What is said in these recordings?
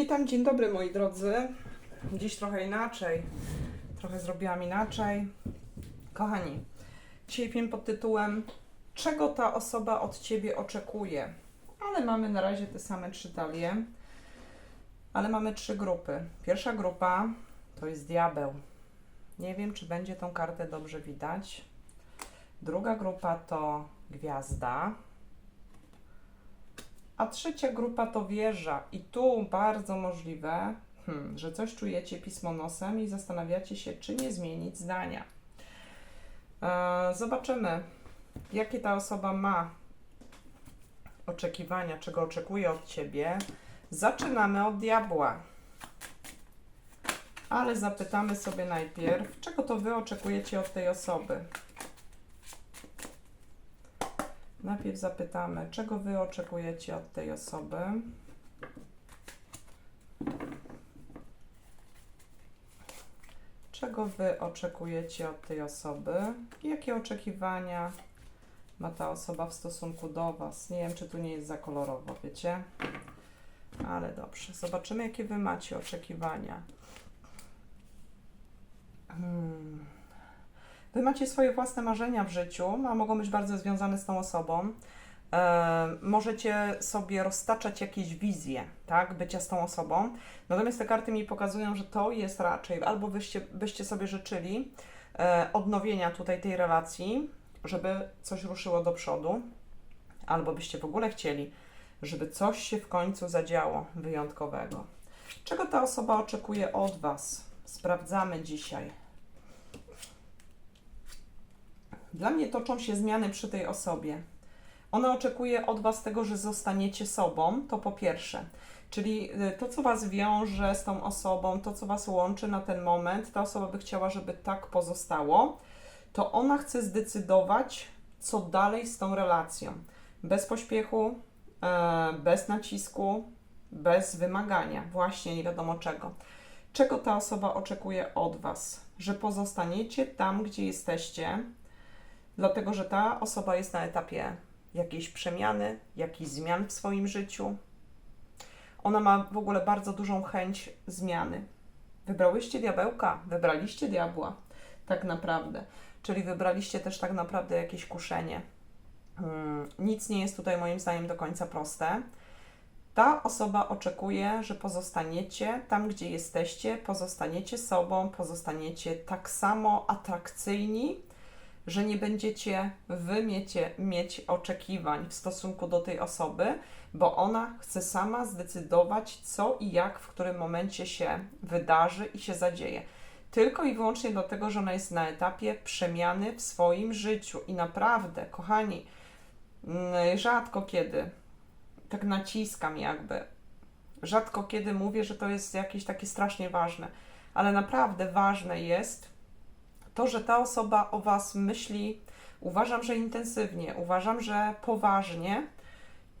Witam, dzień dobry moi drodzy. Dziś trochę inaczej. Trochę zrobiłam inaczej. Kochani, dzisiaj film pod tytułem Czego ta osoba od Ciebie oczekuje? Ale mamy na razie te same trzy talie. Ale mamy trzy grupy. Pierwsza grupa to jest diabeł. Nie wiem, czy będzie tą kartę dobrze widać. Druga grupa to gwiazda. A trzecia grupa to wieża. I tu bardzo możliwe, hmm, że coś czujecie pismo nosem i zastanawiacie się, czy nie zmienić zdania. E, zobaczymy, jakie ta osoba ma oczekiwania, czego oczekuje od ciebie. Zaczynamy od diabła. Ale zapytamy sobie najpierw, czego to wy oczekujecie od tej osoby. Najpierw zapytamy, czego wy oczekujecie od tej osoby. Czego wy oczekujecie od tej osoby? Jakie oczekiwania ma ta osoba w stosunku do was? Nie wiem, czy tu nie jest za kolorowo, wiecie? Ale dobrze. Zobaczymy, jakie wy macie oczekiwania. Hmm. Wy macie swoje własne marzenia w życiu, a mogą być bardzo związane z tą osobą. E, możecie sobie roztaczać jakieś wizje, tak, bycia z tą osobą. Natomiast te karty mi pokazują, że to jest raczej, albo byście, byście sobie życzyli e, odnowienia tutaj tej relacji, żeby coś ruszyło do przodu, albo byście w ogóle chcieli, żeby coś się w końcu zadziało wyjątkowego. Czego ta osoba oczekuje od Was? Sprawdzamy dzisiaj. Dla mnie toczą się zmiany przy tej osobie. Ona oczekuje od Was tego, że zostaniecie sobą, to po pierwsze. Czyli y, to, co Was wiąże z tą osobą, to, co Was łączy na ten moment, ta osoba by chciała, żeby tak pozostało, to ona chce zdecydować, co dalej z tą relacją. Bez pośpiechu, e, bez nacisku, bez wymagania, właśnie nie wiadomo czego. Czego ta osoba oczekuje od Was? Że pozostaniecie tam, gdzie jesteście, dlatego że ta osoba jest na etapie jakiejś przemiany, jakichś zmian w swoim życiu. Ona ma w ogóle bardzo dużą chęć zmiany. Wybrałyście diabełka, wybraliście diabła, tak naprawdę. Czyli wybraliście też tak naprawdę jakieś kuszenie. Hmm, nic nie jest tutaj moim zdaniem do końca proste. Ta osoba oczekuje, że pozostaniecie tam, gdzie jesteście, pozostaniecie sobą, pozostaniecie tak samo atrakcyjni, że nie będziecie wy miecie, mieć oczekiwań w stosunku do tej osoby, bo ona chce sama zdecydować, co i jak w którym momencie się wydarzy i się zadzieje. Tylko i wyłącznie dlatego, że ona jest na etapie przemiany w swoim życiu. I naprawdę, kochani, mm, rzadko kiedy tak naciskam, jakby, rzadko kiedy mówię, że to jest jakieś takie strasznie ważne, ale naprawdę ważne jest, to, że ta osoba o Was myśli, uważam, że intensywnie, uważam, że poważnie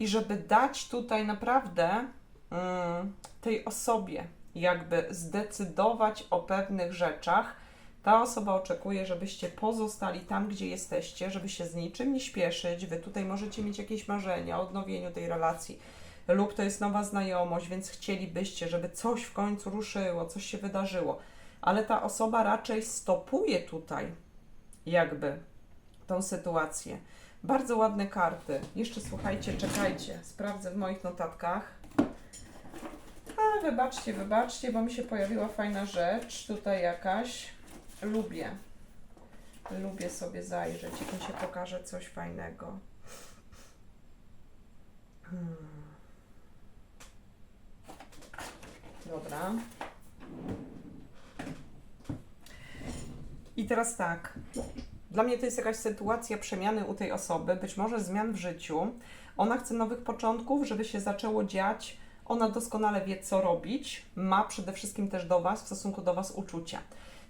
i żeby dać tutaj naprawdę mm, tej osobie jakby zdecydować o pewnych rzeczach, ta osoba oczekuje, żebyście pozostali tam, gdzie jesteście, żeby się z niczym nie śpieszyć. Wy tutaj możecie mieć jakieś marzenia o odnowieniu tej relacji, lub to jest nowa znajomość, więc chcielibyście, żeby coś w końcu ruszyło, coś się wydarzyło ale ta osoba raczej stopuje tutaj jakby tą sytuację. Bardzo ładne karty. Jeszcze słuchajcie, czekajcie, sprawdzę w moich notatkach. A, wybaczcie, wybaczcie, bo mi się pojawiła fajna rzecz tutaj jakaś. Lubię. Lubię sobie zajrzeć, jak mi się pokaże coś fajnego. Hmm. Dobra. Teraz tak. Dla mnie to jest jakaś sytuacja przemiany u tej osoby, być może zmian w życiu. Ona chce nowych początków, żeby się zaczęło dziać. Ona doskonale wie, co robić. Ma przede wszystkim też do Was, w stosunku do Was uczucia.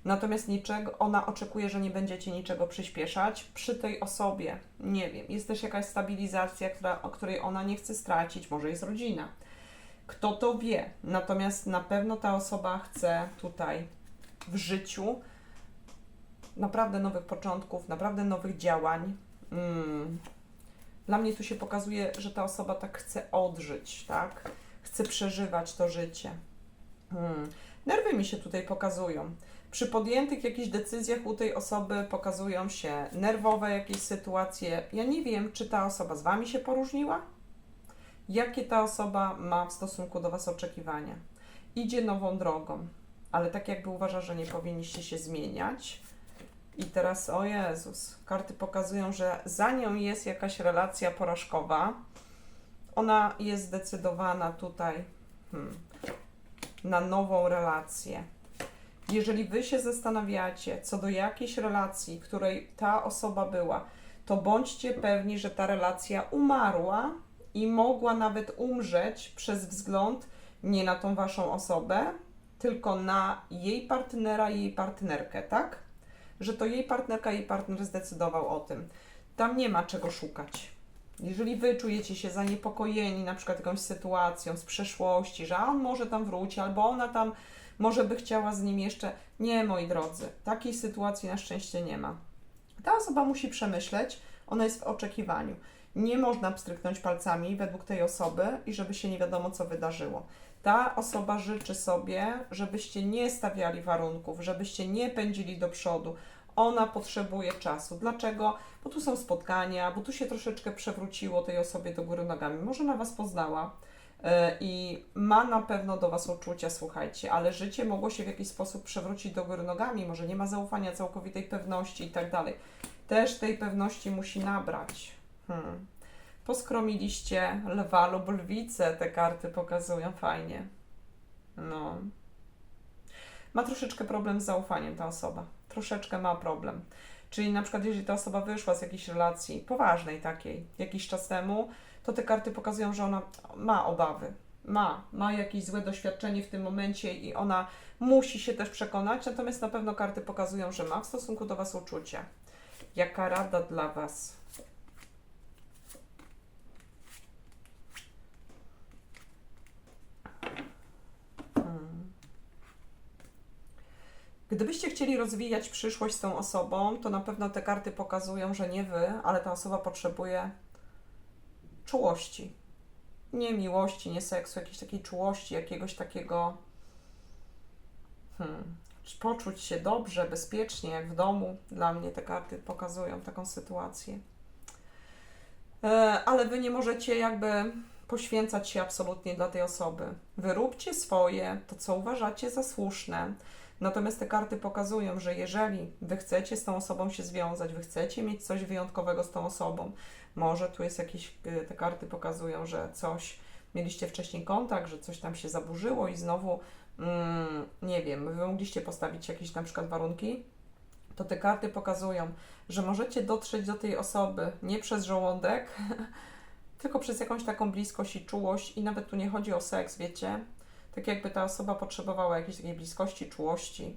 Natomiast niczego, ona oczekuje, że nie będziecie niczego przyspieszać. Przy tej osobie, nie wiem, jest też jakaś stabilizacja, która, o której ona nie chce stracić, może jest rodzina. Kto to wie? Natomiast na pewno ta osoba chce tutaj w życiu naprawdę nowych początków, naprawdę nowych działań. Mm. Dla mnie tu się pokazuje, że ta osoba tak chce odżyć, tak? chce przeżywać to życie. Hmm. Nerwy mi się tutaj pokazują. Przy podjętych jakichś decyzjach u tej osoby pokazują się nerwowe jakieś sytuacje. Ja nie wiem, czy ta osoba z Wami się poróżniła? Jakie ta osoba ma w stosunku do Was oczekiwania? Idzie nową drogą, ale tak jakby uważa, że nie powinniście się zmieniać. I teraz, o Jezus, karty pokazują, że za nią jest jakaś relacja porażkowa. Ona jest zdecydowana tutaj hmm, na nową relację. Jeżeli wy się zastanawiacie co do jakiejś relacji, której ta osoba była, to bądźcie pewni, że ta relacja umarła i mogła nawet umrzeć przez wzgląd nie na tą waszą osobę, tylko na jej partnera i jej partnerkę, tak? Że to jej partnerka, jej partner zdecydował o tym. Tam nie ma czego szukać. Jeżeli wy czujecie się zaniepokojeni na przykład jakąś sytuacją z przeszłości, że on może tam wróci, albo ona tam może by chciała z nim jeszcze. Nie, moi drodzy, takiej sytuacji na szczęście nie ma. Ta osoba musi przemyśleć, ona jest w oczekiwaniu. Nie można pstryknąć palcami według tej osoby i żeby się nie wiadomo co wydarzyło. Ta osoba życzy sobie, żebyście nie stawiali warunków, żebyście nie pędzili do przodu. Ona potrzebuje czasu. Dlaczego? Bo tu są spotkania, bo tu się troszeczkę przewróciło tej osobie do góry nogami. Może na Was poznała e, i ma na pewno do Was uczucia, słuchajcie, ale życie mogło się w jakiś sposób przewrócić do góry nogami, może nie ma zaufania, całkowitej pewności i tak dalej. Też tej pewności musi nabrać. Hmm. Poskromiliście lwa lub lwicę, te karty pokazują fajnie. No. Ma troszeczkę problem z zaufaniem ta osoba. Troszeczkę ma problem. Czyli na przykład, jeżeli ta osoba wyszła z jakiejś relacji poważnej takiej jakiś czas temu, to te karty pokazują, że ona ma obawy. Ma, ma jakieś złe doświadczenie w tym momencie i ona musi się też przekonać, natomiast na pewno karty pokazują, że ma w stosunku do Was uczucia. Jaka rada dla Was? Gdybyście chcieli rozwijać przyszłość z tą osobą, to na pewno te karty pokazują, że nie wy, ale ta osoba potrzebuje czułości. Nie miłości, nie seksu, jakiejś takiej czułości, jakiegoś takiego. Hmm, poczuć się dobrze, bezpiecznie, jak w domu. Dla mnie te karty pokazują taką sytuację. E, ale wy nie możecie jakby poświęcać się absolutnie dla tej osoby. Wyróbcie swoje, to co uważacie za słuszne. Natomiast te karty pokazują, że jeżeli wy chcecie z tą osobą się związać, wy chcecie mieć coś wyjątkowego z tą osobą, może tu jest jakieś, y, te karty pokazują, że coś mieliście wcześniej kontakt, że coś tam się zaburzyło i znowu, mm, nie wiem, wy mogliście postawić jakieś na przykład warunki, to te karty pokazują, że możecie dotrzeć do tej osoby nie przez żołądek, tylko przez jakąś taką bliskość i czułość i nawet tu nie chodzi o seks, wiecie, tak jakby ta osoba potrzebowała jakiejś takiej bliskości, czułości,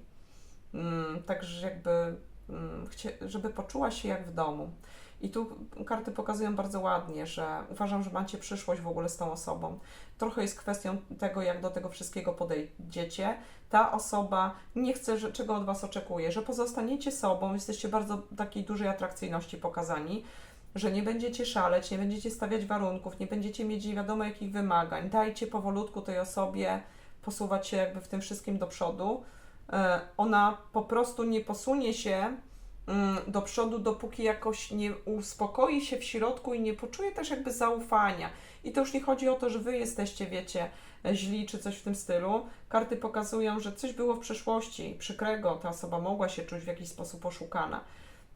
mm, także jakby, mm, żeby poczuła się jak w domu. I tu karty pokazują bardzo ładnie, że uważam, że macie przyszłość w ogóle z tą osobą. Trochę jest kwestią tego, jak do tego wszystkiego podejdziecie. Ta osoba nie chce, że, czego od Was oczekuje, że pozostaniecie sobą, jesteście bardzo takiej dużej atrakcyjności pokazani, że nie będziecie szaleć, nie będziecie stawiać warunków, nie będziecie mieć nie wiadomo jakich wymagań. Dajcie powolutku tej osobie posuwać się jakby w tym wszystkim do przodu. E, Ona po prostu nie posunie się mm, do przodu, dopóki jakoś nie uspokoi się w środku i nie poczuje też jakby zaufania. I to już nie chodzi o to, że wy jesteście, wiecie, źli czy coś w tym stylu. Karty pokazują, że coś było w przeszłości przykrego, ta osoba mogła się czuć w jakiś sposób oszukana.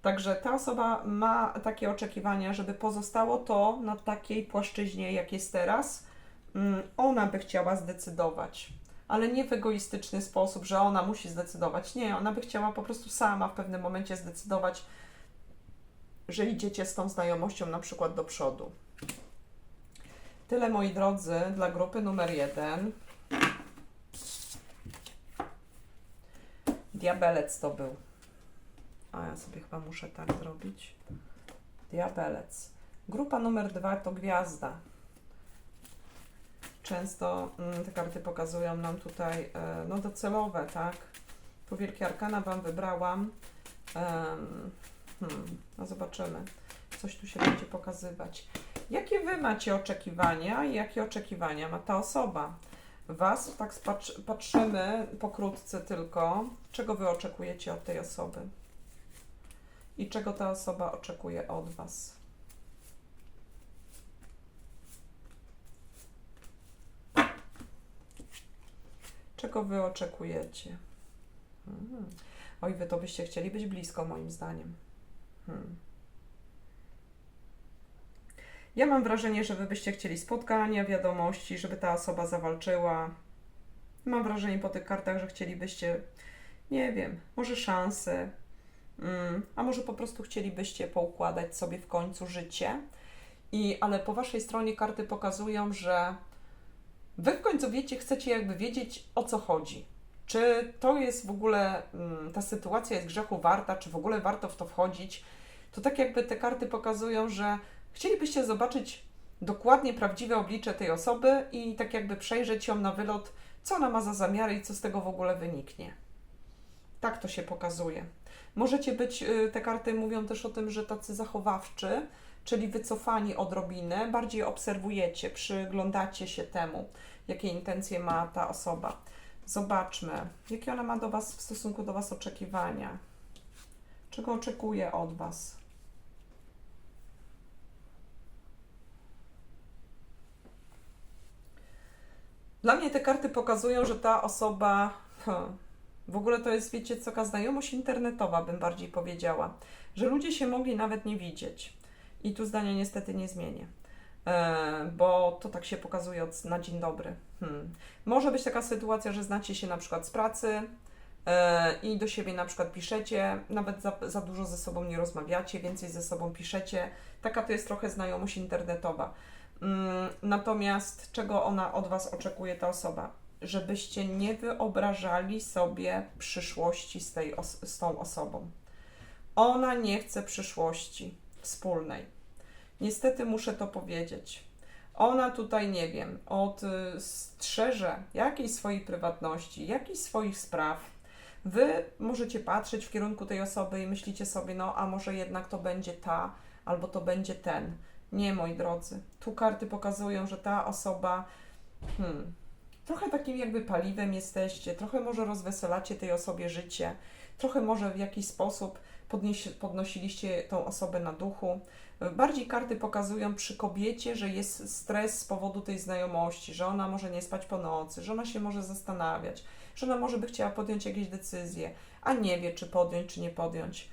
Także ta osoba ma takie oczekiwania, żeby pozostało to na takiej płaszczyźnie, jak jest teraz. Mm, Ona by chciała zdecydować, ale nie w egoistyczny sposób, że ona musi zdecydować. Nie, ona by chciała po prostu sama w pewnym momencie zdecydować, że idziecie z tą znajomością na przykład do przodu. Tyle moi drodzy dla grupy numer jeden. Diabelec to był. A ja sobie chyba muszę tak zrobić. Diabelec. Grupa numer dwa to gwiazda. Często mm, te karty pokazują nam tutaj e, no docelowe, tak? Tu wielkie arkana Wam wybrałam. Hmm, no zobaczymy. Coś tu się będzie pokazywać. Jakie wy macie oczekiwania i jakie oczekiwania ma ta osoba? Was tak patrzymy pokrótce tylko, czego wy oczekujecie od tej osoby i czego ta osoba oczekuje od was. Czego wy oczekujecie? Hmm. Oj, wy to byście chcieli być blisko, moim zdaniem. Hmm. Ja mam wrażenie, że wy byście chcieli spotkania, wiadomości, żeby ta osoba zawalczyła. Mam wrażenie po tych kartach, że chcielibyście, nie wiem, może szansę, a może po prostu chcielibyście poukładać sobie w końcu życie. I, ale po waszej stronie karty pokazują, że wy w końcu wiecie, chcecie jakby wiedzieć o co chodzi. Czy to jest w ogóle, mm, ta sytuacja jest grzechu warta, czy w ogóle warto w to wchodzić? To tak jakby te karty pokazują, że chcielibyście zobaczyć dokładnie prawdziwe oblicze tej osoby i tak jakby przejrzeć ją na wylot, co ona ma za zamiary i co z tego w ogóle wyniknie. Tak to się pokazuje. Możecie być, y, te karty mówią też o tym, że tacy zachowawczy, czyli wycofani odrobinę, bardziej obserwujecie, przyglądacie się temu, jakie intencje ma ta osoba. Zobaczmy, jakie ona ma do Was w stosunku do Was oczekiwania. Czego oczekuje od Was? Dla mnie te karty pokazują, że ta osoba. Hmm, w ogóle to jest, wiecie, co, znajomość internetowa, bym bardziej powiedziała, że ludzie się mogli nawet nie widzieć. I tu zdania niestety nie zmienię, e, bo to tak się pokazuje od, na dzień dobry. Hmm. Może być taka sytuacja, że znacie się na przykład z pracy e, i do siebie na przykład piszecie, nawet za, za dużo ze sobą nie rozmawiacie, więcej ze sobą piszecie. Taka to jest trochę znajomość internetowa. Mm, Natomiast czego ona od Was oczekuje, ta osoba? Żebyście nie wyobrażali sobie przyszłości z, tej z tą osobą. Ona nie chce przyszłości wspólnej. Niestety muszę to powiedzieć. Ona tutaj, nie wiem, od y, strzeże jakiejś swojej prywatności, jakichś swoich spraw. Wy możecie patrzeć w kierunku tej osoby i myślicie sobie, no a może jednak to będzie ta, albo to będzie ten. Nie, moi drodzy. Tu karty pokazują, że ta osoba hmm, trochę takim jakby paliwem jesteście, trochę może rozweselacie tej osobie życie, trochę może w jakiś sposób podnieś, podnosiliście tą osobę na duchu. Bardziej karty pokazują przy kobiecie, że jest stres z powodu tej znajomości, że ona może nie spać po nocy, że ona się może zastanawiać, że ona może by chciała podjąć jakieś decyzje, a nie wie, czy podjąć, czy nie podjąć.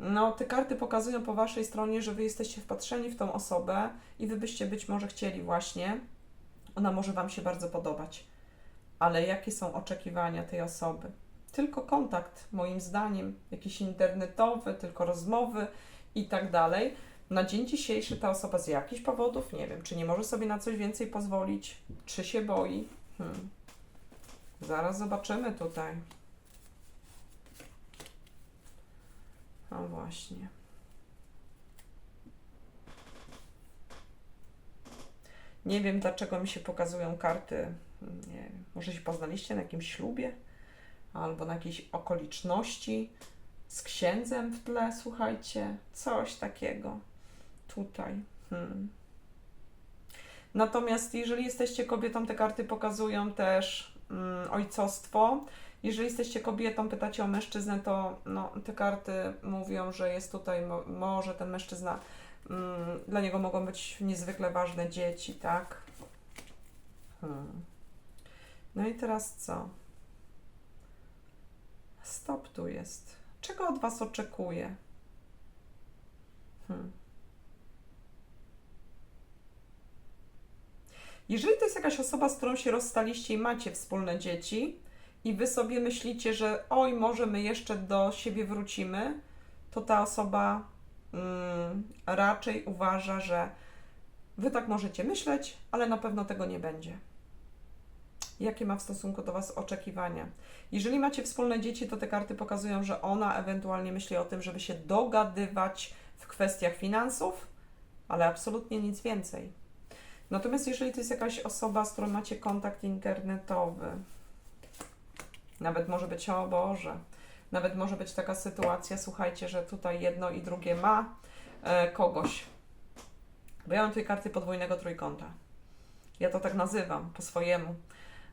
No, te karty pokazują po waszej stronie, że wy jesteście wpatrzeni w tą osobę i wy byście być może chcieli właśnie. Ona może wam się bardzo podobać. Ale jakie są oczekiwania tej osoby? Tylko kontakt, moim zdaniem, jakiś internetowy, tylko rozmowy i tak dalej. Na dzień dzisiejszy ta osoba z jakichś powodów, nie wiem, czy nie może sobie na coś więcej pozwolić, czy się boi. Hmm. Zaraz zobaczymy tutaj. No właśnie. Nie wiem, dlaczego mi się pokazują karty. Nie może się poznaliście na jakimś ślubie albo na jakiejś okoliczności z księdzem w tle, słuchajcie, coś takiego tutaj. Hmm. Natomiast jeżeli jesteście kobietą, te karty pokazują też mm, ojcostwo. Jeżeli jesteście kobietą, pytacie o mężczyznę, to no, te karty mówią, że jest tutaj, mo- może ten mężczyzna, mm, dla niego mogą być niezwykle ważne dzieci, tak? Hmm. No i teraz co? Stop tu jest. Czego od Was oczekuje? Hmm. Jeżeli to jest jakaś osoba, z którą się rozstaliście i macie wspólne dzieci, i wy sobie myślicie, że oj, może my jeszcze do siebie wrócimy, to ta osoba mm, raczej uważa, że wy tak możecie myśleć, ale na pewno tego nie będzie. Jakie ma w stosunku do Was oczekiwania? Jeżeli macie wspólne dzieci, to te karty pokazują, że ona ewentualnie myśli o tym, żeby się dogadywać w kwestiach finansów, ale absolutnie nic więcej. Natomiast jeżeli to jest jakaś osoba, z którą macie kontakt internetowy, nawet może być, o Boże, nawet może być taka sytuacja, słuchajcie, że tutaj jedno i drugie ma e, kogoś. Bo ja mam tutaj karty podwójnego trójkąta. Ja to tak nazywam po swojemu.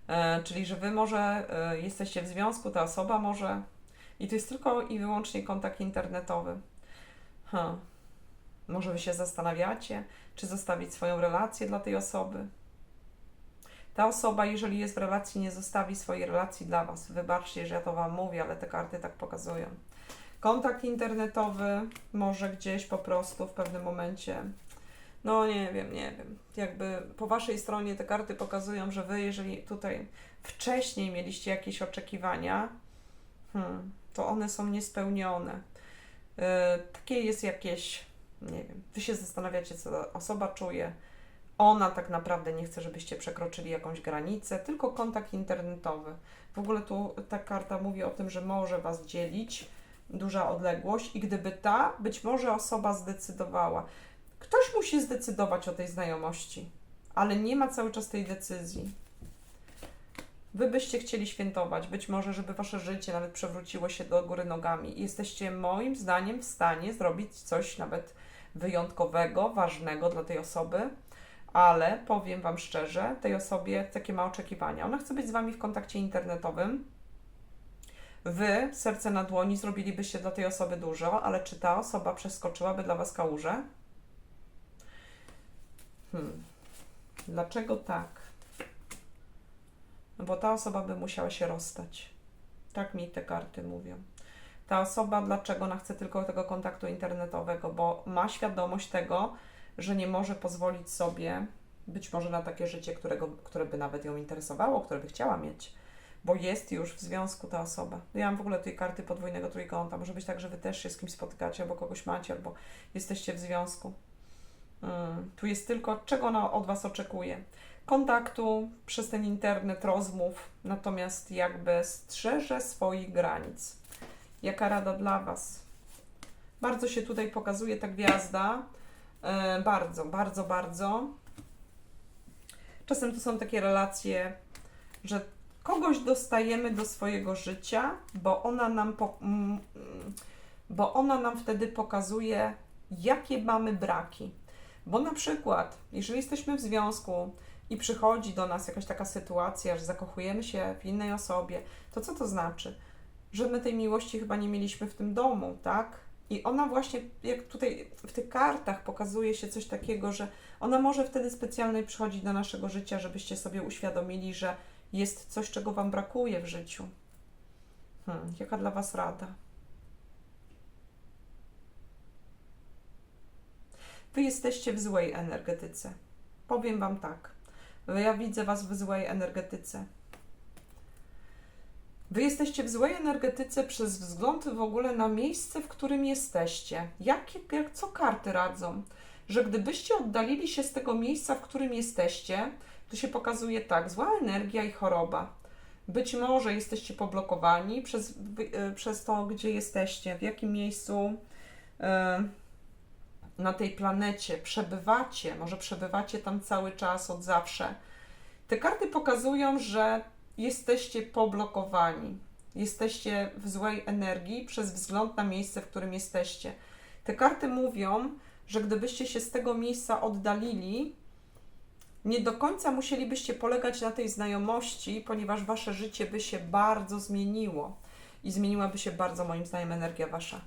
E, czyli, że wy może e, jesteście w związku, ta osoba może. I to jest tylko i wyłącznie kontakt internetowy. Hmm. Może wy się zastanawiacie, czy zostawić swoją relację dla tej osoby. Ta osoba, jeżeli jest w relacji, nie zostawi swojej relacji dla Was. Wybaczcie, że ja to Wam mówię, ale te karty tak pokazują. Kontakt internetowy może gdzieś po prostu w pewnym momencie. No nie wiem, nie wiem. Jakby po Waszej stronie te karty pokazują, że Wy, jeżeli tutaj wcześniej mieliście jakieś oczekiwania, hmm, to one są niespełnione. Yy, takie jest jakieś, nie wiem, Wy się zastanawiacie, co ta osoba czuje. Ona tak naprawdę nie chce, żebyście przekroczyli jakąś granicę, tylko kontakt internetowy. W ogóle tu ta karta mówi o tym, że może Was dzielić duża odległość i gdyby ta, być może osoba zdecydowała. Ktoś musi zdecydować o tej znajomości, ale nie ma cały czas tej decyzji. Wy byście chcieli świętować, być może, żeby wasze życie nawet przewróciło się do góry nogami. Jesteście moim zdaniem w stanie zrobić coś nawet wyjątkowego, ważnego dla tej osoby, ale powiem Wam szczerze, tej osobie takie ma oczekiwania. Ona chce być z Wami w kontakcie internetowym. Wy, serce na dłoni, zrobilibyście dla tej osoby dużo, ale czy ta osoba przeskoczyłaby dla Was kałużę? Hmm. Dlaczego tak? No bo ta osoba by musiała się rozstać. Tak mi te karty mówią. Ta osoba, dlaczego ona chce tylko tego kontaktu internetowego? Bo ma świadomość tego, że nie może pozwolić sobie być może na takie życie, którego, które by nawet ją interesowało, które by chciała mieć, bo jest już w związku ta osoba. Ja mam w ogóle tej karty podwójnego trójkąta. Może być tak, że wy też się z kimś spotykacie, albo kogoś macie, albo jesteście w związku. Mm, tu jest tylko, czego ona od Was oczekuje. Kontaktu przez ten internet, rozmów, natomiast jakby strzeże swoich granic. Jaka rada dla Was? Bardzo się tutaj pokazuje ta gwiazda. E, bardzo, bardzo, bardzo. Czasem to są takie relacje, że kogoś dostajemy do swojego życia, bo ona nam, po, mm, bo ona nam wtedy pokazuje, jakie mamy braki. Bo na przykład, jeżeli jesteśmy w związku i przychodzi do nas jakaś taka sytuacja, że zakochujemy się w innej osobie, to co to znaczy? Że my tej miłości chyba nie mieliśmy w tym domu, tak? I ona właśnie, jak tutaj w tych kartach pokazuje się coś takiego, że ona może wtedy specjalnie przychodzić do naszego życia, żebyście sobie uświadomili, że jest coś, czego Wam brakuje w życiu. Hmm, jaka dla Was rada? Wy jesteście w złej energetyce. Powiem Wam tak. Ja widzę Was w złej energetyce. Wy jesteście w złej energetyce przez wzgląd w ogóle na miejsce, w którym jesteście. Jak, jak co karty radzą? Że gdybyście oddalili się z tego miejsca, w którym jesteście, to się pokazuje tak, zła energia i choroba. Być może jesteście poblokowani przez, yy, przez to, gdzie jesteście, w jakim miejscu yy, na tej planecie przebywacie, może przebywacie tam cały czas od zawsze. Te karty pokazują, że jesteście poblokowani, jesteście w złej energii przez wzgląd na miejsce, w którym jesteście. Te karty mówią, że gdybyście się z tego miejsca oddalili, nie do końca musielibyście polegać na tej znajomości, ponieważ wasze życie by się bardzo zmieniło i zmieniłaby się bardzo, moim zdaniem, energia wasza.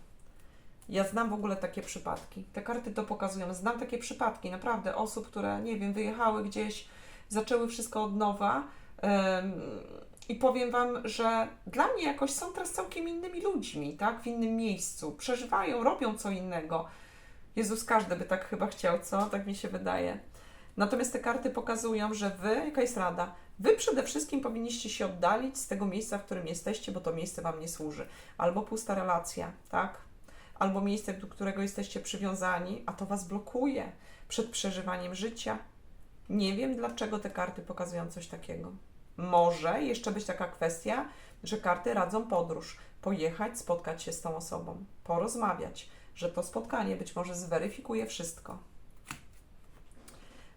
Ja znam w ogóle takie przypadki. Te karty to pokazują. Znam takie przypadki, naprawdę, osób, które, nie wiem, wyjechały gdzieś, zaczęły wszystko od nowa. I powiem Wam, że dla mnie jakoś są teraz całkiem innymi ludźmi, tak? W innym miejscu. Przeżywają, robią co innego. Jezus, każdy by tak chyba chciał, co? Tak mi się wydaje. Natomiast te karty pokazują, że Wy, jaka jest rada? Wy przede wszystkim powinniście się oddalić z tego miejsca, w którym jesteście, bo to miejsce Wam nie służy. Albo pusta relacja, tak? Albo miejsce, do którego jesteście przywiązani, a to Was blokuje przed przeżywaniem życia. Nie wiem, dlaczego te karty pokazują coś takiego. Może jeszcze być taka kwestia, że karty radzą podróż, pojechać, spotkać się z tą osobą, porozmawiać, że to spotkanie być może zweryfikuje wszystko.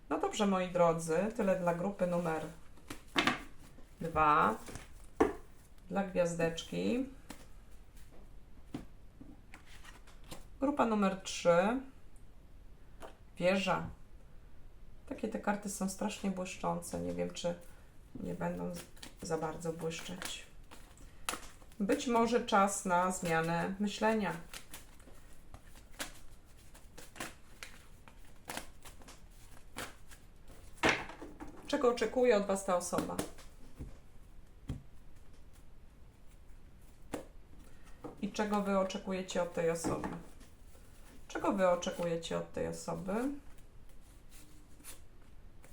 No dobrze, moi drodzy, tyle dla grupy numer dwa. Dla gwiazdeczki. Grupa numer 3. Wieża. Takie te karty są strasznie błyszczące. Nie wiem, czy nie będą za bardzo błyszczeć. Być może czas na zmianę myślenia. Czego oczekuje od Was ta osoba? I czego Wy oczekujecie od tej osoby? Czego Wy oczekujecie od tej osoby?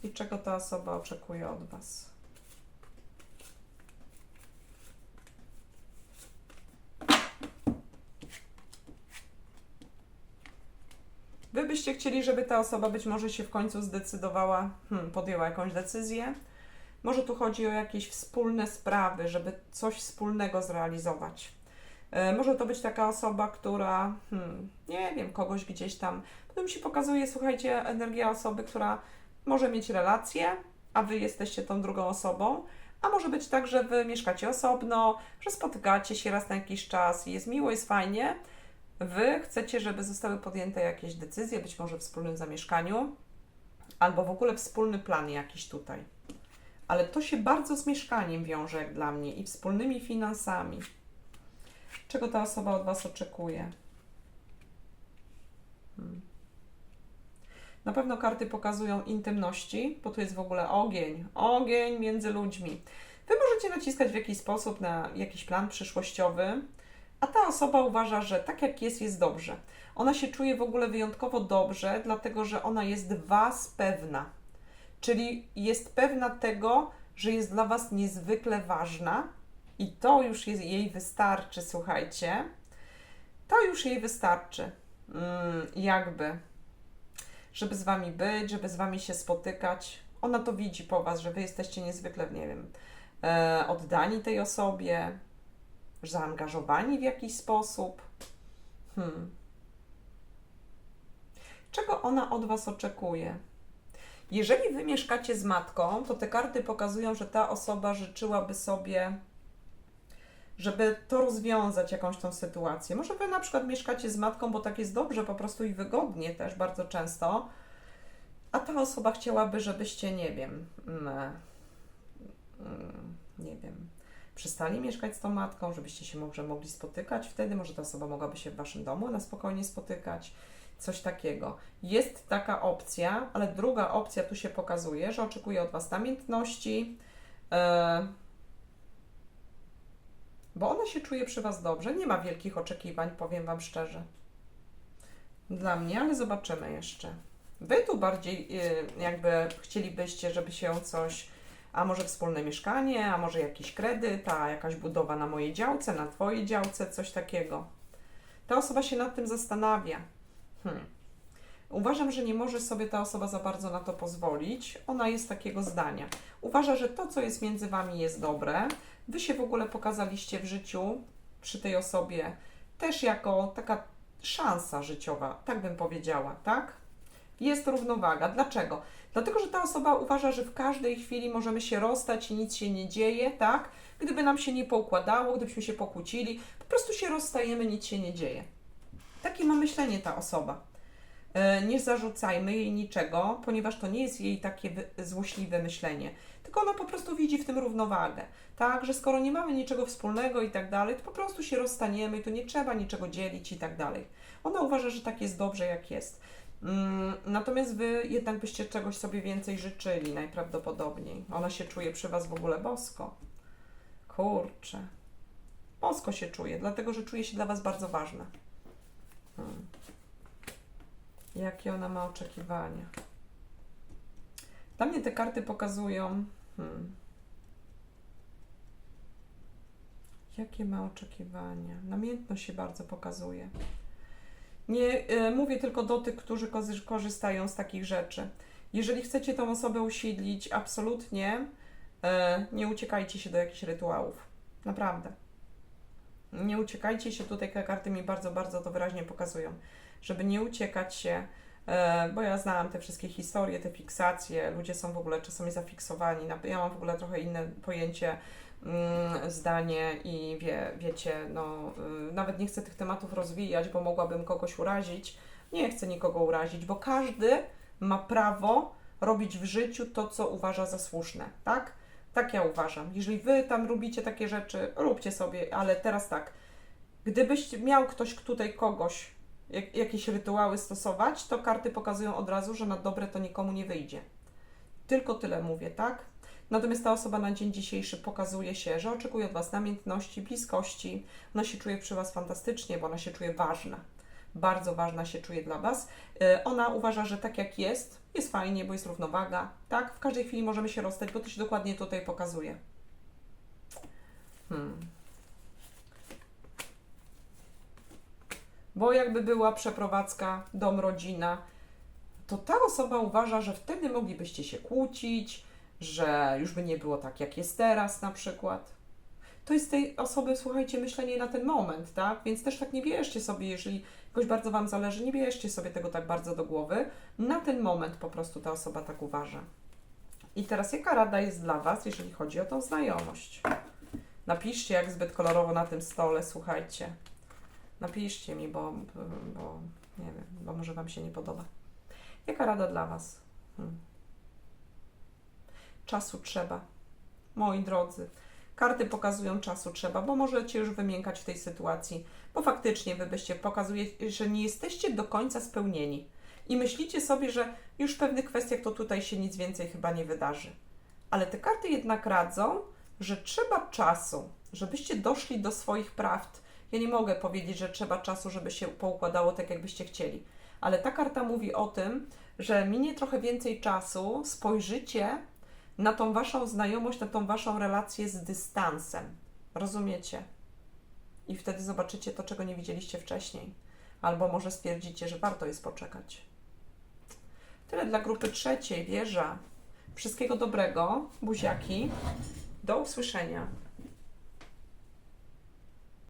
I czego ta osoba oczekuje od Was? Wy byście chcieli, żeby ta osoba być może się w końcu zdecydowała, hmm, podjęła jakąś decyzję. Może tu chodzi o jakieś wspólne sprawy, żeby coś wspólnego zrealizować. E, Może to być taka osoba, która, hmm, nie wiem, kogoś gdzieś tam. Potem się pokazuje, słuchajcie, energia osoby, która może mieć relację, a wy jesteście tą drugą osobą. A może być tak, że wy mieszkacie osobno, że spotykacie się raz na jakiś czas jest miło, jest fajnie. Wy chcecie, żeby zostały podjęte jakieś decyzje, być może w wspólnym zamieszkaniu, albo w ogóle wspólny plan jakiś tutaj. Ale to się bardzo z mieszkaniem wiąże, jak dla mnie, i wspólnymi finansami. Czego ta osoba od Was oczekuje? Hmm. Na pewno karty pokazują intymności, bo tu jest w ogóle ogień, ogień między ludźmi. Wy możecie naciskać w jakiś sposób na jakiś plan przyszłościowy, a ta osoba uważa, że tak jak jest, jest dobrze. Ona się czuje w ogóle wyjątkowo dobrze, dlatego że ona jest Was pewna. Czyli jest pewna tego, że jest dla Was niezwykle ważna i to już jej wystarczy, słuchajcie. To już jej wystarczy. Mm, jakby żeby z wami być, żeby z wami się spotykać. Ona to widzi po was, że wy jesteście niezwykle, nie wiem, e, oddani tej osobie, zaangażowani w jakiś sposób. Hmm. Czego ona od was oczekuje? Jeżeli wy mieszkacie z matką, to te karty pokazują, że ta osoba życzyłaby sobie, żeby to rozwiązać, jakąś tą sytuację. Może wy na przykład mieszkacie z matką, bo tak jest dobrze, po prostu i wygodnie też bardzo często, a ta osoba chciałaby, żebyście, nie wiem, mm, mm, nie wiem, przestali mieszkać z tą matką, żebyście się może mogli spotykać wtedy, może ta osoba mogłaby się w waszym domu na spokojnie spotykać, coś takiego. Jest taka opcja, ale druga opcja tu się pokazuje, że oczekuje od was namiętności, e, bo ona się czuje przy Was dobrze. Nie ma wielkich oczekiwań, powiem Wam szczerze. Dla mnie, ale zobaczymy jeszcze. Wy tu bardziej y, jakby chcielibyście, żeby się coś, a może wspólne mieszkanie, a może jakiś kredyt, a jakaś budowa na mojej działce, na Twojej działce, coś takiego. Ta osoba się nad tym zastanawia. Hmm. Uważam, że nie może sobie ta osoba za bardzo na to pozwolić. Ona jest takiego zdania. Uważa, że to, co jest między Wami, jest dobre. Wy się w ogóle pokazaliście w życiu przy tej osobie też jako taka szansa życiowa, tak bym powiedziała, tak? Jest równowaga. Dlaczego? Dlatego, że ta osoba uważa, że w każdej chwili możemy się rozstać i nic się nie dzieje, tak? Gdyby nam się nie poukładało, gdybyśmy się pokłócili, po prostu się rozstajemy, nic się nie dzieje. Takie ma myślenie ta osoba. E, Nie zarzucajmy jej niczego, ponieważ to nie jest jej takie złośliwe myślenie, tylko ona po prostu widzi w tym równowagę. Tak, że skoro nie mamy niczego wspólnego i tak dalej, to po prostu się rozstaniemy i tu nie trzeba niczego dzielić i tak dalej. Ona uważa, że tak jest dobrze, jak jest. Mm, Natomiast wy jednak byście czegoś sobie więcej życzyli, najprawdopodobniej. Ona się czuje przy was w ogóle bosko. Kurczę. Bosko się czuje, dlatego że czuje się dla was bardzo ważna. Hmm. Jakie ona ma oczekiwania? Dla mnie te karty pokazują. Hmm. Jakie ma oczekiwania? Namiętność się bardzo pokazuje. Nie e, mówię tylko do tych, którzy korzystają z takich rzeczy. Jeżeli chcecie tą osobę usiedlić, absolutnie e, nie uciekajcie się do jakichś rytuałów. Naprawdę. Nie uciekajcie się, tutaj te karty mi bardzo, bardzo to wyraźnie pokazują, żeby nie uciekać się, e, bo ja znałam te wszystkie historie, te fiksacje, ludzie są w ogóle czasami zafiksowani, ja mam w ogóle trochę inne pojęcie, mm, zdanie i wie, wiecie, no y, nawet nie chcę tych tematów rozwijać, bo mogłabym kogoś urazić, nie chcę nikogo urazić, bo każdy ma prawo robić w życiu to, co uważa za słuszne, tak? Tak ja uważam. Jeżeli wy tam robicie takie rzeczy, róbcie sobie, ale teraz tak. Gdybyś miał ktoś tutaj kogoś, jak, jakieś rytuały stosować, to karty pokazują od razu, że na dobre to nikomu nie wyjdzie. Tylko tyle mówię, tak? Natomiast ta osoba na dzień dzisiejszy pokazuje się, że oczekuje od Was namiętności, bliskości. Ona się czuje przy Was fantastycznie, bo ona się czuje ważna. Bardzo ważna się czuje dla Was. Yy, Ona uważa, że tak jak jest, jest fajnie, bo jest równowaga. Tak? W każdej chwili możemy się rozstać, bo to się dokładnie tutaj pokazuje. Hmm. Bo jakby była przeprowadzka, dom, rodzina, to ta osoba uważa, że wtedy moglibyście się kłócić, że już by nie było tak, jak jest teraz na przykład. To jest tej osoby, słuchajcie, myślenie na ten moment, tak? Więc też tak nie bierzcie sobie, jeżeli jakoś bardzo Wam zależy, nie bierzcie sobie tego tak bardzo do głowy. Na ten moment po prostu ta osoba tak uważa. I teraz jaka rada jest dla Was, jeżeli chodzi o tą znajomość? Napiszcie, jak zbyt kolorowo na tym stole, słuchajcie. Napiszcie mi, bo, bo nie wiem, bo może Wam się nie podoba. Jaka rada dla Was? Hmm. Czasu trzeba. Moi drodzy, karty pokazują czasu trzeba, bo możecie już wymiękać w tej sytuacji, bo faktycznie Wy byście pokazuje, że nie jesteście do końca spełnieni. I myślicie sobie, że już w pewnych kwestiach to tutaj się nic więcej chyba nie wydarzy. Ale te karty jednak radzą, że trzeba czasu, żebyście doszli do swoich prawd. Ja nie mogę powiedzieć, że trzeba czasu, żeby się poukładało tak, jakbyście chcieli. Ale ta karta mówi o tym, że minie trochę więcej czasu, spojrzycie na tą waszą znajomość, na tą waszą relację z dystansem. Rozumiecie? I wtedy zobaczycie to, czego nie widzieliście wcześniej. Albo może stwierdzicie, że warto jest poczekać. Tyle dla grupy trzeciej, wieża. Wszystkiego dobrego, buziaki. Do usłyszenia.